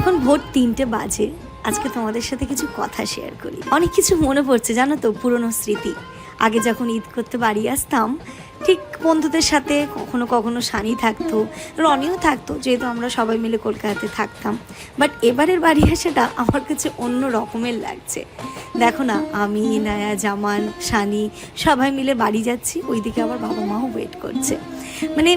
এখন ভোর তিনটে বাজে। আজকে তোমাদের সাথে কিছু কথা শেয়ার করি। অনেক কিছু মনে পড়ছে, জানো তো, পুরনো স্মৃতি। আগে যখন ঈদ করতে বাড়ি আসতাম, ঠিক বন্ধুদের সাথে কখনো কখনো সানি থাকতো, রনিও থাকতো, যেহেতু আমরা সবাই মিলে কলকাতাতে থাকতাম। বাট এবারের বাড়ি আসাটা আমার কাছে অন্য রকমের লাগছে। দেখো না, আমি, নায়া, জামান, সানি, সবাই মিলে বাড়ি যাচ্ছি, ওইদিকে আমার বাবা মাও ওয়েট করছে। মানে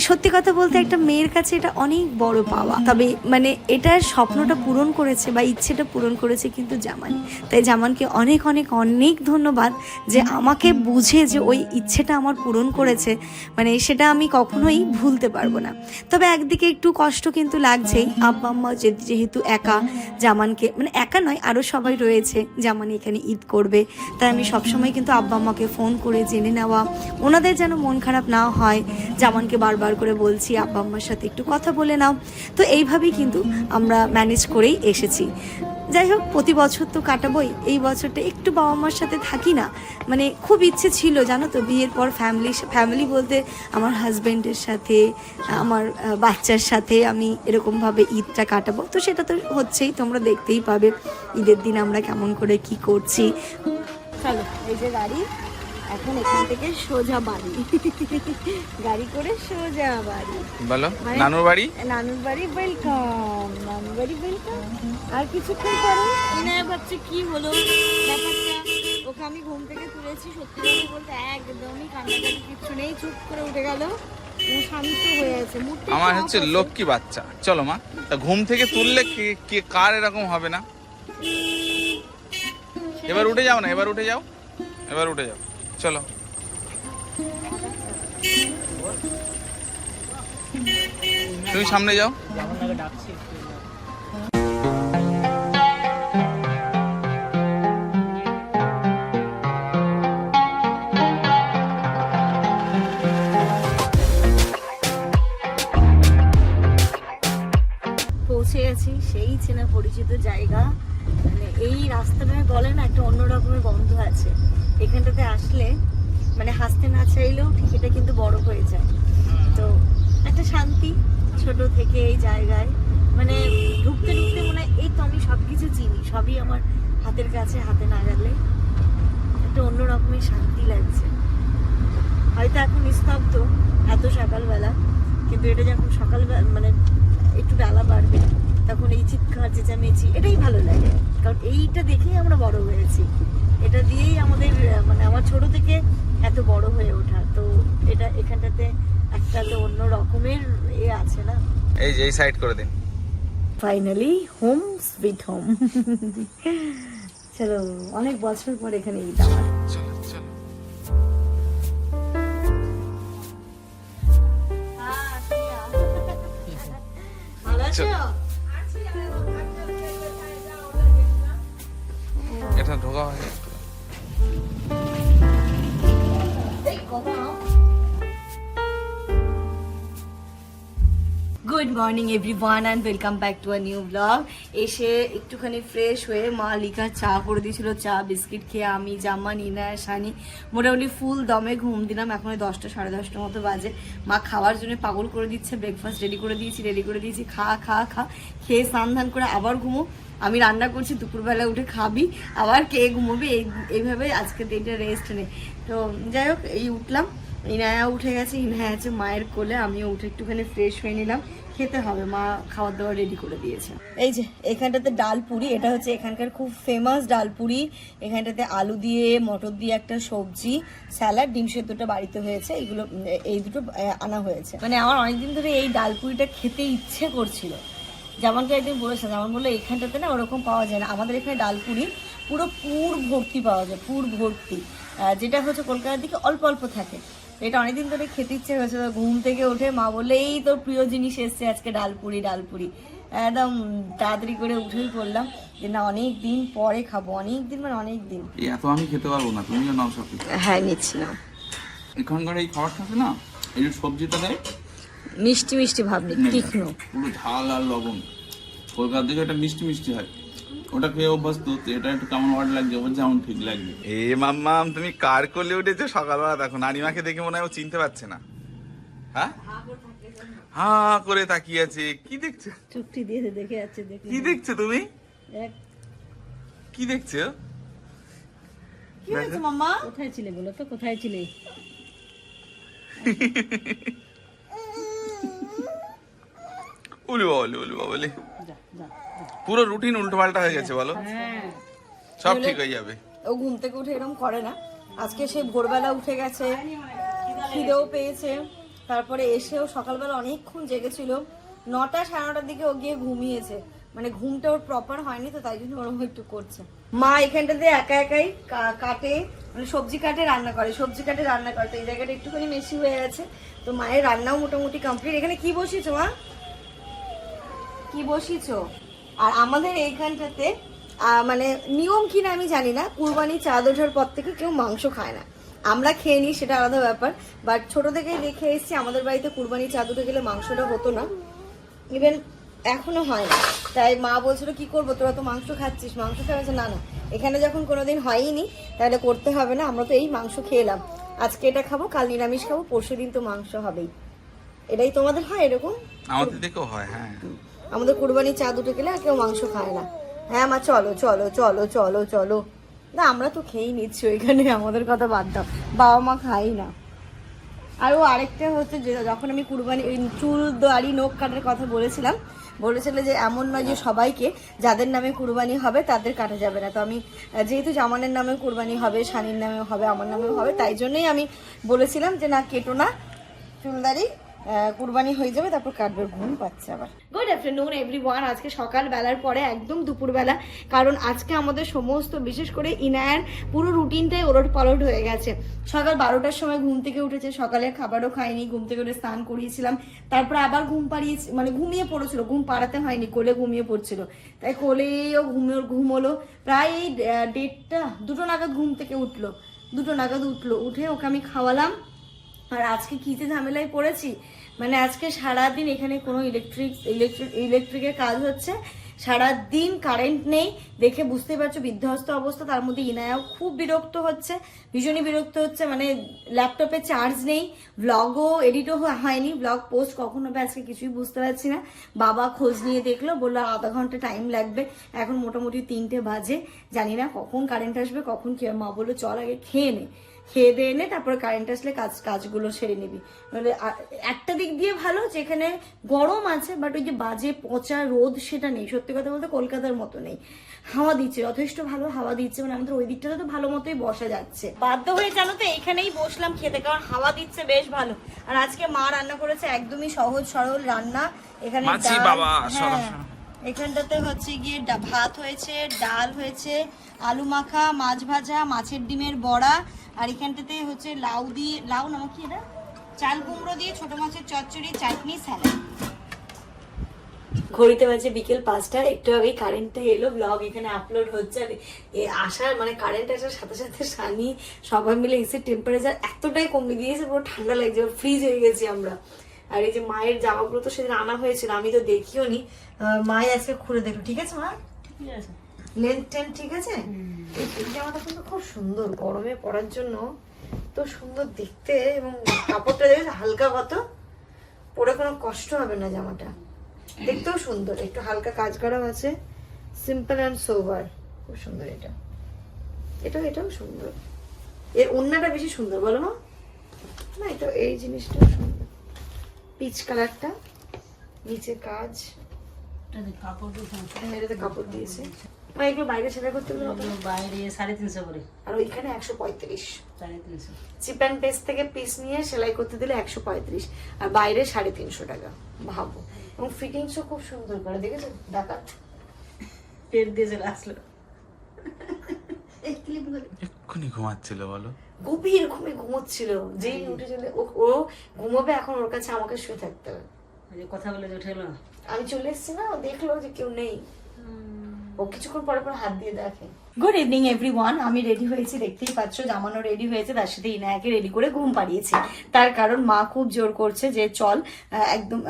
সত্যি কথা বলতে একটা মেয়ের কাছে এটা অনেক বড় পাওয়া। তবে মানে এটার স্বপ্নটা পূরণ করেছে বা ইচ্ছেটা পূরণ করেছে কিন্তু জামান। তাই জামানকে অনেক অনেক অনেক ধন্যবাদ যে আমাকে বুঝে যে ওই ইচ্ছেটা আমার পূরণ করেছে। মানে সেটা আমি কখনোই ভুলতে পারব না। তবে একদিকে একটু কষ্ট কিন্তু লাগছেই। আব্বা, আম্মা যেহেতু একা, জামানকে মানে একা নয় আরও সবাই রয়েছে। জামান এখানে ঈদ করবে। তাই আমি সবসময় কিন্তু আব্বা, আম্মাকে ফোন করে জেনে নেওয়া। ওনাদের যেন মন খারাপ না হয়, জামানকে বারবার করে বলছি, আব্বা আম্মার সাথে একটু কথা বলে নাও। তো এইভাবেই কিন্তু আমরা ম্যানেজ করেই এসেছি। যাই হোক, প্রতি বছর তো কাটাবোই। এই বছরটা একটু বাবা মার সাথে থাকি না। মানে খুব ইচ্ছে ছিল, জানো তো, বিয়ের পর ফ্যামিলি ফ্যামিলি বলতে আমার হাজব্যান্ডের সাথে, আমার বাচ্চার সাথে আমি এরকমভাবে ঈদটা কাটাবো। তো সেটা তো হচ্ছেই, তোমরা দেখতেই পাবে ঈদের দিন আমরা কেমন করে কি করছি। চলো, এই যে গাড়ি। এখন এখান থেকে সোজা বাড়ি। গাড়ি করে সোজা বাড়ি। বলো মানে- নানুর বাড়ি? নানুর বাড়ি ওয়েলকাম নানুর বাড়ি ওয়েলকাম আর কিছুক্ষণ পরে মনে ভাবছে কি হলো? ব্যাপারটা ওকে আমি ঘুম থেকে তুলেছি সত্যি কথা বলতে একদমই কান্নাকাটি কিচ্ছু নেই চুপ করে উঠে গেল। আমার হচ্ছে লক্ষ্মী বাচ্চা। চলো মা তা ঘুম থেকে তুললে কে কে কার এরকম হবে না? এবার উঠে যাও না এবার উঠে যাও এবার উঠে যাও। চলো। তুমি সামনে যাও। পৌঁছে গেছি, সেই চেনা পরিচিত জায়গা। মানে এই রাস্তাটা বলে না, একটা অন্য রকমের গন্ধ আছে। এখানটাতে আসলে মানে হাসতে না চাইলেও ঠিক এটা কিন্তু বড় হয়ে যায়। তো একটা শান্তি ছোট থেকে এই জায়গায়। মানে ঢুকতে ঢুকতে মনে হয়, এই তো আমি সব কিছু চিনি, সবই আমার হাতের কাছে, হাতে না গেলে একটা অন্য রকমের শান্তি লাগছে। হয়তো এখন নিস্তব্ধ এত সকালবেলা, কিন্তু এটা যখন সকালবেলা মানে একটু বেলা বাড়বে, তখন এই চিৎকার যে চেঁচামেচি, এটাই ভালো লাগে। কারণ এইটা দেখেই আমরা বড় হয়েছি। এটা দিয়েই আমাদের মানে আমার ছোট থেকে এত বড় হয়ে ওঠা। তো এটা এখানটাতে একটা তো অন্য রকমের এ আছে না? এই যে এই সাইড করে দিন। ফাইনালি হোম সুইট হোম চলো অনেক বছর পর এখানে ঈদ আমার। আছো এটা ঢোকা হয় morning everyone and welcome back to a new blog এসে একটুখানি ফ্রেশ হয়ে মা লিকা চা করে দিয়েছিল, চা, বিস্কিট খেয়ে আমি, জামা, নিনা সানি মোটামুটি ফুল দমে ঘুম দিলাম। এখন দশটা, সাড়ে দশটার মতো বাজে। মা খাওয়ার জন্য পাগল করে দিচ্ছে ব্রেকফাস্ট রেডি করে দিয়েছি রেডি করে দিয়েছি, খা খা খা, খেয়ে স্নান ধান করে আবার ঘুমো। আমি রান্না করছি, দুপুরবেলা উঠে খাবি, আবার কে ঘুমোবি? এই, এইভাবে আজকে দিনটা রেস্ট নেই তো যাই হোক, এই উঠলাম। ইনায়া উঠে গেছে, ইনায়া আছে মায়ের কোলে, আমিও উঠে একটুখানি ফ্রেশ হয়ে নিলাম। খেতে হবে, মা খাবার দাবার রেডি করে দিয়েছে। এই যে, এখানটাতে ডাল পুরি, এটা হচ্ছে এখানকার খুব ফেমাস ডাল পুরি। এখানটাতে আলু দিয়ে, মটর দিয়ে একটা সবজি, স্যালাড, ডিম সেদ্ধটা বাড়িতে হয়েছে। এগুলো, এই দুটো আনা হয়েছে। মানে আমার অনেকদিন ধরে এই ডাল পুরিটা খেতে ইচ্ছে করছিল। যেমনকে একদিন বলেছে যেমন বলল, এখানটাতে না ওরকম পাওয়া যায় না। আমাদের এখানে ডালপুরি পুরো পুর ভর্তি পাওয়া যায়, পুর ভর্তি। যেটা হচ্ছে কলকাতার দিকে অল্প অল্প থাকে। এটা অনেকদিন ধরে খেতে ইচ্ছে হয়েছে ঘুম থেকে উঠে মা বললে এই তোর প্রিয় জিনিস এসছে আজকে ডালপুরি ডালপুরি। একদম তাড়াতাড়ি করে উঠেই পড়লাম যে না অনেক দিন পরে খাব অনেক দিন মানে অনেক দিন এত আমি খেতে পারব না তুমিও নাও সব হ্যাঁ নিচ্ছি না এখানকার এই খাবারটা আছে না এই যে সবজিটা দেয়? মিষ্টি মিষ্টি ভাবনি তীক্ষ্ণ। পুরো ঝাল আর লবণ। কলকাতা থেকে এটা মিষ্টি মিষ্টি হয়। ওটা খেয়ে অভ্যস্ত তো এটা একটু কেমন ওয়ার্ড লাগছে? ওর যেমন ঠিক লাগবে। এ মাম্মাম তুমি কার করলে উঠেছো সকালবেলা? দেখো নানিমাকে দেখে মনে হয় ও চিনতে পারছে না। হ্যাঁ? হা করে তাকিয়ে আছে। কি দেখছ? চুক্তি দিয়েছে দেখে দেখে কি দেখছ তুমি? কি দেখছ কি হয়েছে মাম্মা? কোথায় ছিলে বলো তো? কোথায় ছিলে? উলি বাবলি উলি যা পুরো রুটিন উল্টো পাল্টা হয়ে গেছে বলো। হ্যাঁ। সব ঠিক হয়ে যাবে। ও ঘুম থেকে উঠে এরকম করে না। আজকে সে ভোরবেলা উঠে গেছে খিদেও পেয়েছে। তারপরে এসেও সকালবেলা অনেকক্ষণ জেগেছিল। নটা সাড়ে নটার দিকে ও গিয়ে ঘুমিয়েছে। মানে ঘুমটা ওর প্রপার হয়নি তো তাই জন্য ওরকম একটু করছে। মা এখানটাতে একা একাই কাটে মানে সবজি কাটে রান্না করে। সবজি কাটে রান্না করে। তো এই জায়গাটা একটুখানি বেশি হয়ে গেছে। তো মায়ের রান্নাও মোটামুটি কমপ্লিট এখানে কি বসিয়েছো মা? কি বসিয়েছো? আর আমাদের এইখানটাতে মানে নিয়ম কি না আমি জানি না, কুরবানি চাঁদ ওঠার পর থেকে কেউ মাংস খায় না। আমরা খেয়ে নিই, সেটা আলাদা ব্যাপার। বাট ছোট থেকেই দেখে এসেছি, আমাদের বাড়িতে কুরবানি চাঁদ উঠে গেলে মাংসটা হতো না। ইভেন এখনও হয় না। তাই মা বলছিল, কি করব? তোরা তো মাংস খাচ্ছিস, মাংস খাওয়া না না। এখানে যখন কোনোদিন হয়নি তাহলে করতে হবে না, আমরা তো এই মাংস খেলাম আজকে এটা খাব, কাল নিরামিষ খাব পরশু দিন তো মাংস হবেই। এটাই তোমাদের হয় এরকম? আমাদের দিকেও হয় হ্যাঁ। আমাদের কুরবানি চাঁদ উঠে গেলে আর কেউ মাংস খায় না। হ্যাঁ মা, চলো চলো চলো চলো চলো। না, আমরা তো খেয়েই নিচ্ছি, ওইখানে আমাদের কথা বাদ দাও। বাবা মা খাই না। আর ও আরেকটা হচ্ছে যখন আমি কুরবানি চুল, দাড়ি, নখ কাটার কথা বলেছিলাম, বলেছিল যে এমন নয় যে সবাইকে যাদের নামে কুরবানি হবে, তাদের কাটা যাবে না। তো আমি যেহেতু জামানের নামে কুরবানি হবে শানির নামেও হবে, আমার নামেও হবে, তাই জন্যই আমি বলেছিলাম যে, না, কেটো না চুলদারি কুরবানি হয়ে যাবে, তারপর কাটবে, ঘুম পাচ্ছে আবার। গুড আফটারনুন এভরিওয়ান আজকে সকাল বেলার পরে একদম দুপুরবেলা, কারণ আজকে আমাদের সমস্ত, বিশেষ করে ইনায়ার, পুরো রুটিনটাই ওলট পালট হয়ে গেছে। সকাল বারোটার সময় ঘুম থেকে উঠেছে, সকালে খাবারও খায়নি ঘুম থেকে উঠে স্নান করিয়েছিলাম। তারপরে আবার ঘুম পাড়িয়েছি মানে ঘুমিয়ে পড়েছিল, ঘুম পাড়াতে হয়নি, কোলে ঘুমিয়ে পড়ছিল। তাই কোলেও ঘুমিয়ে ঘুম হলো প্রায় এই দেড়টা, দুটো নাগাদ ঘুম থেকে উঠল, দুটো নাগাদ উঠল। উঠে ওকে আমি খাওয়ালাম আর আজকে কিতে ঝামেলায় পড়েছি? মানে আজকে সারাদিন এখানে কোনো ইলেকট্রিক ইলেকট্রিক ইলেকট্রিকের কাজ হচ্ছে। সারাদিন কারেন্ট নেই। দেখে বুঝতে পারছ বিধ্বস্ত অবস্থা। তার মধ্যে ইনায়াও খুব বিরক্ত হচ্ছে। ভীষণই বিরক্ত হচ্ছে। মানে ল্যাপটপে চার্জ নেই। ব্লগও এডিটও হয়নি। ব্লগ পোস্ট কখন হবে আজকে কিছুই বুঝতে পারছি না। বাবা খোঁজ নিয়ে দেখল। বলল, আধা ঘণ্টা টাইম লাগবে। এখন মোটামুটি তিনটে বাজে। জানি না কখন কারেন্ট আসবে, কখন কি মা বলল, চল আগে খেয়ে নে। খেয়ে দিয়ে এনে তারপরে কারেন্ট আসলে কাজ কাজগুলো সেরে নিবি। মানে একটা দিক দিয়ে ভালো যেখানে গরম আছে বাট ওই যে বাজে পচা রোদ সেটা নেই। সত্যি কথা বলতে কলকাতার মতো নেই। হাওয়া দিচ্ছে যথেষ্ট ভালো হাওয়া দিচ্ছে মানে আমাদের ওই দিকটাতে তো ভালো মতোই বসা যাচ্ছে। বাধ্য হয়ে জানো তো এইখানেই বসলাম খেতে কারণ হাওয়া দিচ্ছে বেশ ভালো। আর আজকে মা রান্না করেছে একদমই সহজ সরল রান্না। এখানে হ্যাঁ, এখানটাতে হচ্ছে গিয়ে ভাত হয়েছে ডাল হয়েছে আলু মাখা মাছ ভাজা মাছের ডিমের বড়া আর এখানটাতে হচ্ছে লাউ দিয়ে লাউ না কি এটা? চাল কুমড়ো দিয়ে ছোট মাছের চচ্চড়ি চাটনি স্যালাড। ঘড়িতে বাজে বিকেল পাঁচটা একটু আগেই কারেন্টটা এলো ব্লগ এখানে আপলোড হচ্ছে আর এ আসার মানে কারেন্ট আসার সাথে সাথে সানি সবাই মিলে এসে টেম্পারেচার এতটাই কমে দিয়েছে পুরো ঠান্ডা লাগছে ফ্রিজ হয়ে গেছি আমরা। আর এই যে মায়ের জামাগুলো তো সেদিন আনা হয়েছিল আমি তো দেখিও নি মাই আজকে খুলে দেখল ঠিক আছে মা? ঠিক আছে। লেন্থ টেন্থ ঠিক আছে? এই জামাটা কিন্তু খুব সুন্দর। গরমে পরার জন্য তো সুন্দর দেখতে এবং কাপড়টা দেখেছে হালকা কত পরে কোনো কষ্ট হবে না জামাটা। দেখতেও সুন্দর একটু হালকা কাজ করাও আছে। সিম্পল অ্যান্ড সোভার খুব সুন্দর এটা। এটাও এটাও সুন্দর। এর ওন্নাটা বেশি সুন্দর বলো না না এটা এই জিনিসটাও সুন্দর। পিচ কালারটা নিচে কাজ। হ্যাঁ, কাপড় দিয়েছে। মা এগুলো বাইরে সেলাই করতে হবে বাইরে সাড়ে তিনশো করে। আর ওইখানে একশো পঁয়ত্রিশ। সাড়ে তিনশো। চিপ অ্যান্ড পেস্ট থেকে পিস নিয়ে সেলাই করতে দিলে একশো পঁয়ত্রিশ। আর বাইরে সাড়ে তিনশো টাকা ভাবো। এবং ফিটিংসও খুব সুন্দর করে দেখেছ? ডাকাত পেট দিয়ে চলে আসলো। এক্ষুনি ঘুমাচ্ছিল বলো। গভীর ঘুমে ঘুমোচ্ছিল। যেই উঠে চলে ও ও ঘুমোবে এখন ওর কাছে আমাকে শুয়ে থাকতে হবে। কথা বলে উঠে আমি চলে এসেছি না ও দেখল যে কেউ নেই। ও কিছুক্ষণ পরে পরে হাত দিয়ে দেখে। গুড ইভিনিং এভরিওয়ান আমি রেডি হয়েছি, দেখতেই পাচ্ছ জামানো রেডি হয়েছে তার সাথে ইনায়াকে রেডি করে ঘুম পাড়িয়েছি। তার কারণ মা খুব জোর করছে যে, চল একদম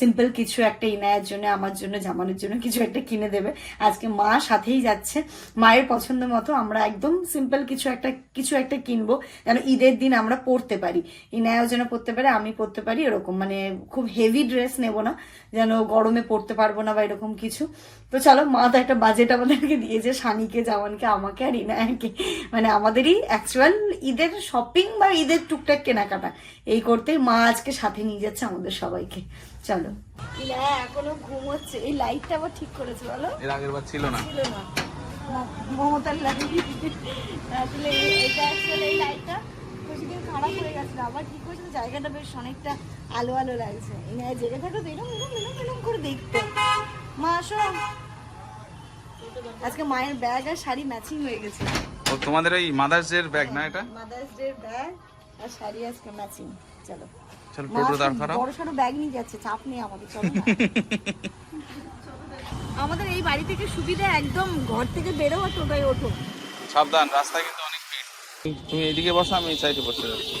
সিম্পল কিছু একটা ইনায়ের জন্য, আমার জন্য, জামানোর জন্য কিছু একটা কিনে দেবে। আজকে মা সাথেই যাচ্ছে। মায়ের পছন্দ মতো আমরা একদম সিম্পল কিছু একটা কিছু একটা কিনবো, যেন ঈদের দিন আমরা পরতে পারি। ইনায়াও যেন পরতে পারে, আমি পরতে পারি, এরকম। মানে খুব হেভি ড্রেস নেব না, যেন গরমে পরতে পারব না বা এরকম কিছু। তো চলো, মা তো একটা বাজেট আমাদেরকে দিয়েছে শানিকে জামানকে আমাকে আর ইনায়াকে মানে আমাদেরই অ্যাকচুয়াল ঈদের শপিং বা ঈদের টুকটাক কেনাকাটা এই করতে মা আজকে সাথে নিয়ে যাচ্ছে আমাদের সবাইকে। চলো। ইনায়া এখনও ঘুমোচ্ছে এই লাইটটা আবার ঠিক করেছে বলো। এর আগের বার ছিল না। ছিল না। মমতার লাইট আসলে এই- এটা আসলে এই লাইটটা কিছুদিন খারাপ হয়ে গেছিল আবার ঠিক করেছিল জায়গাটা বেশ অনেকটা আলো আলো লাগছে। ইনায়া জেগে থাকো তো এরকম এরকম এরকম করে দেখতে। মা আসো আজকে মায়ের ব্যাগ আর শাড়ি ম্যাচিং হয়ে গেছে। ও তোমাদের ওই মাদার্স এর ব্যাগ না এটা? মাদার্স ডে ব্যাগ আর শাড়ি আজকে ম্যাচিং চলো। চল টোটো দাঁড় করাও। বড় সড়ো ব্যাগ নিয়ে যাচ্ছে চাপ নেই আমাদের চলো আমাদের এই বাড়ি থেকে সুবিধা একদম ঘর থেকে বেরো আর টোটোয় ওঠো। সাবধান রাস্তায় কিন্তু অনেক ভিড়। তুমি এইদিকে বসো আমি এই সাইডে বসে যাচ্ছি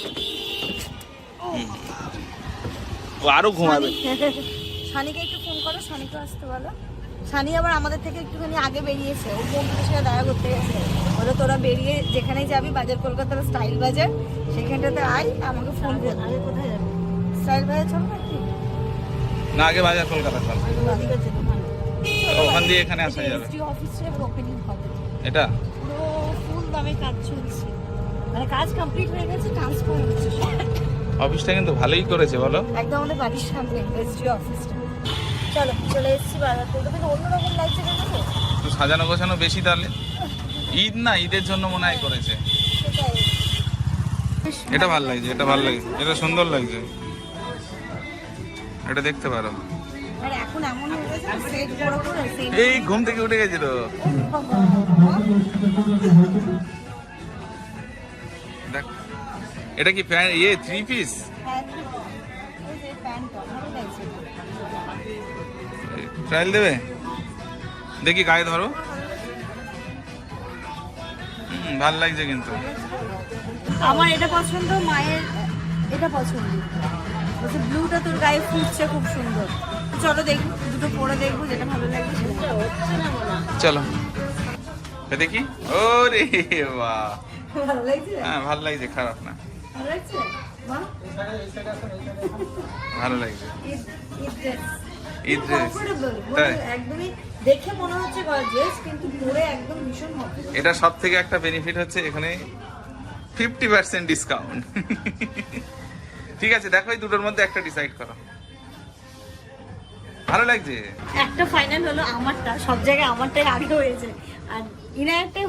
ও আরও ঘুমাবে। সানিকে একটু ফোন করো সানিকে আসতে বলো। সানি আবার আমাদের থেকে একটুখানি আগে বেরিয়েছে। ও বন্ধুদের সাথে দেখা করতে গেছে। বলে তোরা বেরিয়ে যেখানে যাবি বাজার কলকাতার স্টাইল বাজার সেখানটাতে আয় আমাকে ফোন করবি আগে কোথায় যাবে? স্টাইল বাজার চল না কি? না আগে বাজার কলকাতা চল। ওখান। দিয়ে এখানে আসা যাবে। অফিসে ওপেনিং হবে। এটা? পুরো ফুল দামে কাজ চলছে। মানে কাজ কমপ্লিট হয়ে গেছে ট্রান্সফার হচ্ছে অফিসটা কিন্তু ভালোই করেছে বলো। একদম আমাদের বাড়ির সামনে এসডি অফিসটা চলো চলে এসেছি বাজার করতে থেকে অন্যরকম লাগছে কেন তো? একটু সাজানো গোছানো বেশি তাহলে। ঈদ না ঈদের জন্য মনে হয় করেছে। এটা ভালো লাগছে এটা ভালো লাগছে এটা সুন্দর লাগছে। এটা দেখতে পারো। এই ঘুম থেকে উঠে গেছে তো। দেখ এটা কি প্যান্ট ইয়ে থ্রি পিস ট্রায়াল দেবে? দেখি গায়ে ধরো। ভালো লাগছে কিন্তু। আমার এটা পছন্দ মায়ের এটা পছন্দ। বলছে ব্লুটা তোর গায়ে ফুটছে খুব সুন্দর। চলো দেখব দুটো পরে দেখব যেটা ভালো লাগবে সেটা। চলো দেখি। ওরে বাহ ভালো লাগছে? হ্যাঁ ভালো লাগছে খারাপ না। ভালো লাগছে? ভালো লাগছে। তাই? একদমই দেখে মনে হচ্ছে গর্জিয়াস কিন্তু পরে একদম ভীষণ মজা এটা সব থেকে একটা বেনিফিট হচ্ছে এখানে ফিফটি পার্সেন্ট ডিসকাউন্ট ঠিক আছে দেখো এই দুটোর মধ্যে একটা ডিসাইড করো। ভালো লাগছে? একটা ফাইনাল হলো আমারটা সব জায়গায় আমারটাই আগে হয়েছে। আর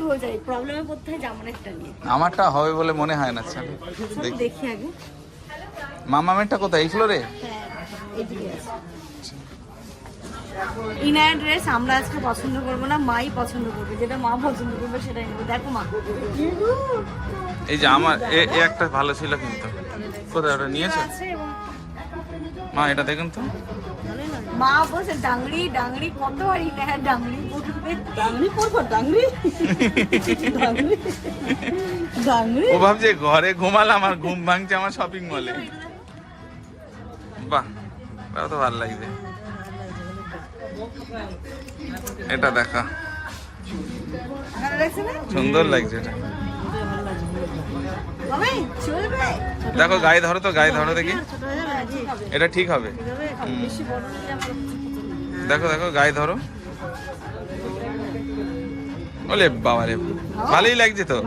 হয়ে যায় প্রবলেমে পড়তে হয় জামানেরটা নিয়ে। আমারটা হবে বলে মনে হয় না চলো চলো দেখি। দেখি আগে। মামামেরটা কোথায়? এই ফ্লোরে হ্যাঁ এদিকে আছে। ইনায়ার ড্রেস আমরা আজকে পছন্দ করব না মাই পছন্দ করবে যেটা মা পছন্দ করবে সেটাই নেব। দেখো মা। এই যে আমার এ- একটা ভালো ছিল কিন্তু। কোথায় ওটা নিয়েছো? মা এটা দেখুন তো। মা বলছে ডাংরি ডাংরি কত আর ডাংরি পড়বে ডাংরি পরবো ডাংরি ও ভাবছে ঘরে ঘুমালাম আর ঘুম ভাঙছে আমার শপিং মলে বাহ তো ভালো লাগছে। এটা দেখা। সুন্দর লাগছে এটা। দেখো গায়ে ধরো তো গায়ে ধরো দেখি। এটা ঠিক হবে। দেখো দেখো গায়ে ধরো। ওলে বাবা রে ভালোই লাগছে তো।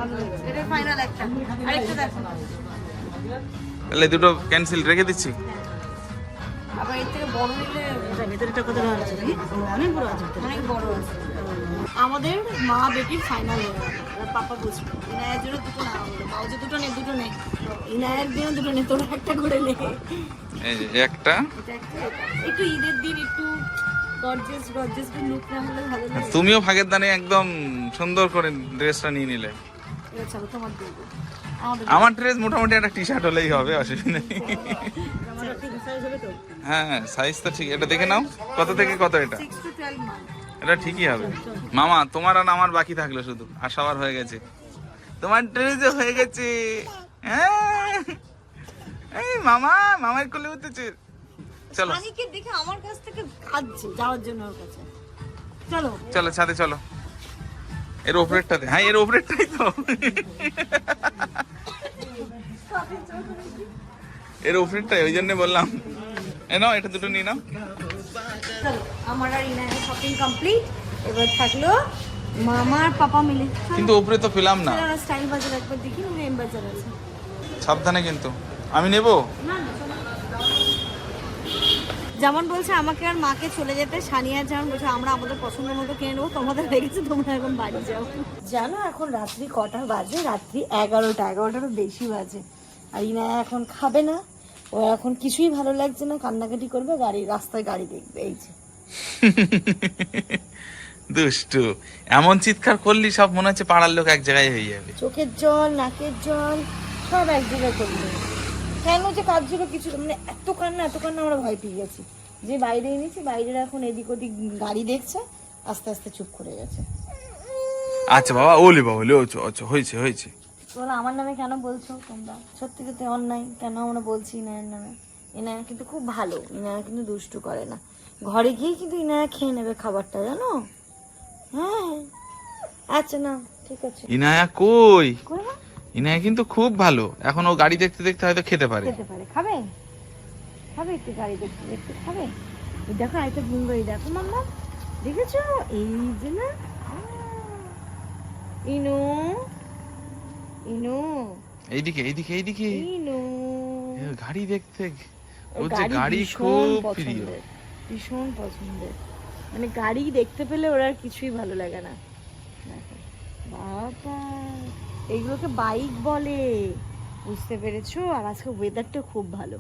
এটা ফাইনাল একটা। আরেকটা দেখো। তাহলে দুটো ক্যান্সেল রেখে দিচ্ছি? আবার এর থেকে বড় নিলে এটা ভেতরেটা কত আছে নাকি অনেক বড় আছে অনেক বড় আছে। আমাদের মা বেটির ফাইনাল হয়ে গেল পাপা বুঝবে ইনায়ের জন্য দুটো না হলো। মাও যে দুটো নেই দুটো নেই ইনায়ের দিনও দুটো নেই তোরা একটা করে নে। একটা। একটা ঈদের দিন একটু গর্জেস গর্জেস লুক না হলে ভালো লাগে। তুমিও ভাগের দানে একদম সুন্দর করে ড্রেসটা নিয়ে নিলে। আমার ড্রেস মোটামুটি একটা টি শার্ট হলেই হবে অসুবিধা নেই। হ্যাঁ সাইজ তো ঠিক। এটা দেখে নাও কত থেকে কত এটা? এটা ঠিকই হবে। মামা তোমার আর আমার বাকি থাকল শুধু। আর সবার হয়ে গেছে। তোমার ড্রেসে হয়ে গেছে। হ্যাঁ। এই মামা মামার কোলে উঠেছে। চলো। মানিকে দেখে আমার কাছ থেকে কাঁদছে যাওয়ার জন্য ওর কাছে। চলো। চলো ছাদে চলো। এর ওপরেরটাতে হ্যাঁ এর ওপরেরটাই তো। এর ওপরেরটাই ওই জন্য বললাম। এ নাও এটা দুটো নিয়ে নাও। চলো আমার আর ইনায়ের শপিং কমপ্লিট এবার থাকল মামা আর পাপা মিলে। কিন্তু ওপরে তো পেলাম না। স্টাইল বাজার একবার দেখি এম বাজার আছে। সাবধানে কিন্তু। আমি নেব। যেমন বলছে আমাকে আর মাকে চলে যেতে সানিয়া যেমন বলছে আমরা আমাদের পছন্দ মতো কিনে নেব তোমাদের গেছে তোমরা এখন বাড়ি যাও। জানো এখন রাত্রি কটা বাজে? রাত্রি এগারোটা এগারোটারও বেশি বাজে। আর ইনা এখন খাবে না। ও এখন কিছুই ভালো লাগছে না কান্নাকাটি করবে গাড়ি রাস্তায় গাড়ি দেখবে এই যে। দুষ্টু এমন চিৎকার করলি সব মনে হচ্ছে পাড়ার লোক এক জায়গায় হয়ে যাবে। চোখের জল নাকের জল সব এক জায়গায় করবে কেন যে কাজগুলো কিছু মানে এত কান্না এত কান্না আমরা ভয় পেয়ে গেছি। যে বাইরে এনেছি বাইরের এখন এদিক ওদিক গাড়ি দেখছে আস্তে আস্তে চুপ করে গেছে। আচ্ছা বাবা ওলে বাবা ওলে আচ্ছা হয়েছে হয়েছে। বলো আমার নামে কেন বলছো তোমরা? সত্যি সত্যি অন্যায়। কেন আমরা বলছি ইনায়ের নামে? ইনায়া কিন্তু খুব ভালো। ইনায়া কিন্তু দুষ্টু করে না। ঘরে গিয়ে কিন্তু ইনায়া খেয়ে নেবে খাবারটা জানো? হ্যাঁ। আচ্ছা না ঠিক আছে। ইনায়া কই? ইনায়া কিন্তু খুব ভালো। এখন ও গাড়ি দেখতে দেখতে হয়তো খেতে পারে। খেতে পারে। খাবে? খাবে একটু গাড়ি দেখতে দেখতে। খাবে? এই দেখো একটা ঘুমবে এই দেখো মাম্মা। দেখেছ? এই যে না। ইনু ইনু। এইদিকে এইদিকে এইদিকে। ইনু। গাড়ি দেখতে ওর যে গাড়ি ভীষণ খুব প্রিয়। পছন্দের, ভীষণ পছন্দের। মানে গাড়ি দেখতে পেলে ওর আর কিছুই ভালো লাগে না। বাবা এইগুলোকে বাইক বলে। বুঝতে পেরেছ? আর আজকে ওয়েদারটা খুব ভালো।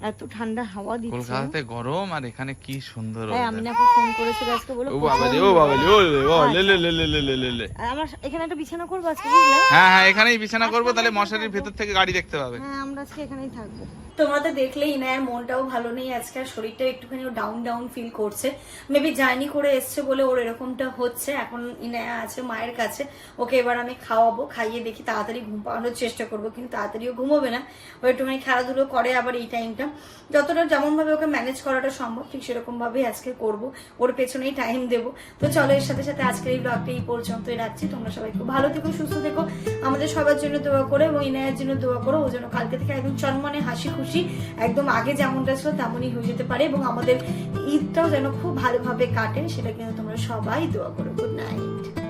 এত ঠান্ডা হাওয়া দিচ্ছে। কলকাতাতে গরম আর এখানে কি সুন্দর হ্যাঁ আমি না ফোন করেছিল আজকে বলো ও বাবা রে ও বাবা রে ও আচ্ছা। লে লে লে লে লে লে লে আমার এখানে একটা বিছানা করব আজকে বুঝলে? হ্যাঁ হ্যাঁ এখানেই বিছানা করব তাহলে মশারির ভেতর থেকে গাড়ি দেখতে পাবে। হ্যাঁ আমরা আজকে এখানেই থাকব। তোমরা তো দেখলে ইনায়ের মনটাও ভালো নেই আজকে, আর শরীরটা একটুখানি ডাউন ডাউন ফিল করছে। মেবি জার্নি করে এসছে বলে ওর এরকমটা হচ্ছে, এখন ইনায়া আছে মায়ের কাছে, ওকে এবার আমি খাওয়াবো, খাইয়ে দেখি তাড়াতাড়ি ঘুম পাওয়ানোর চেষ্টা করব, কিন্তু তাড়াতাড়িও ঘুমোবে না। ও একটুখানি খেলাধুলো করে আবার এই টাইমটা যতটা যেমনভাবে ওকে ম্যানেজ করাটা সম্ভব, ঠিক সেরকম ভাবেই আজকে করব। ওর পেছনেই টাইম দেবো। তো চলো, এর সাথে সাথে আজকের এই ব্লগটা এই পর্যন্তই রাখছি। তোমরা সবাই খুব ভালো থেকো, সুস্থ থেকো। আমাদের সবার জন্য দোয়া করো এবং ইনায়ের জন্য দোয়া করো। ও যেন কালকে থেকে একদম চনমনে হাসি খুশি। একদম আগে যেমনটা ছিল তেমনই হয়ে যেতে পারে এবং আমাদের ঈদটাও যেন খুব ভালোভাবে কাটে, সেটা কিন্তু তোমরা সবাই দোয়া করো গুড নাইট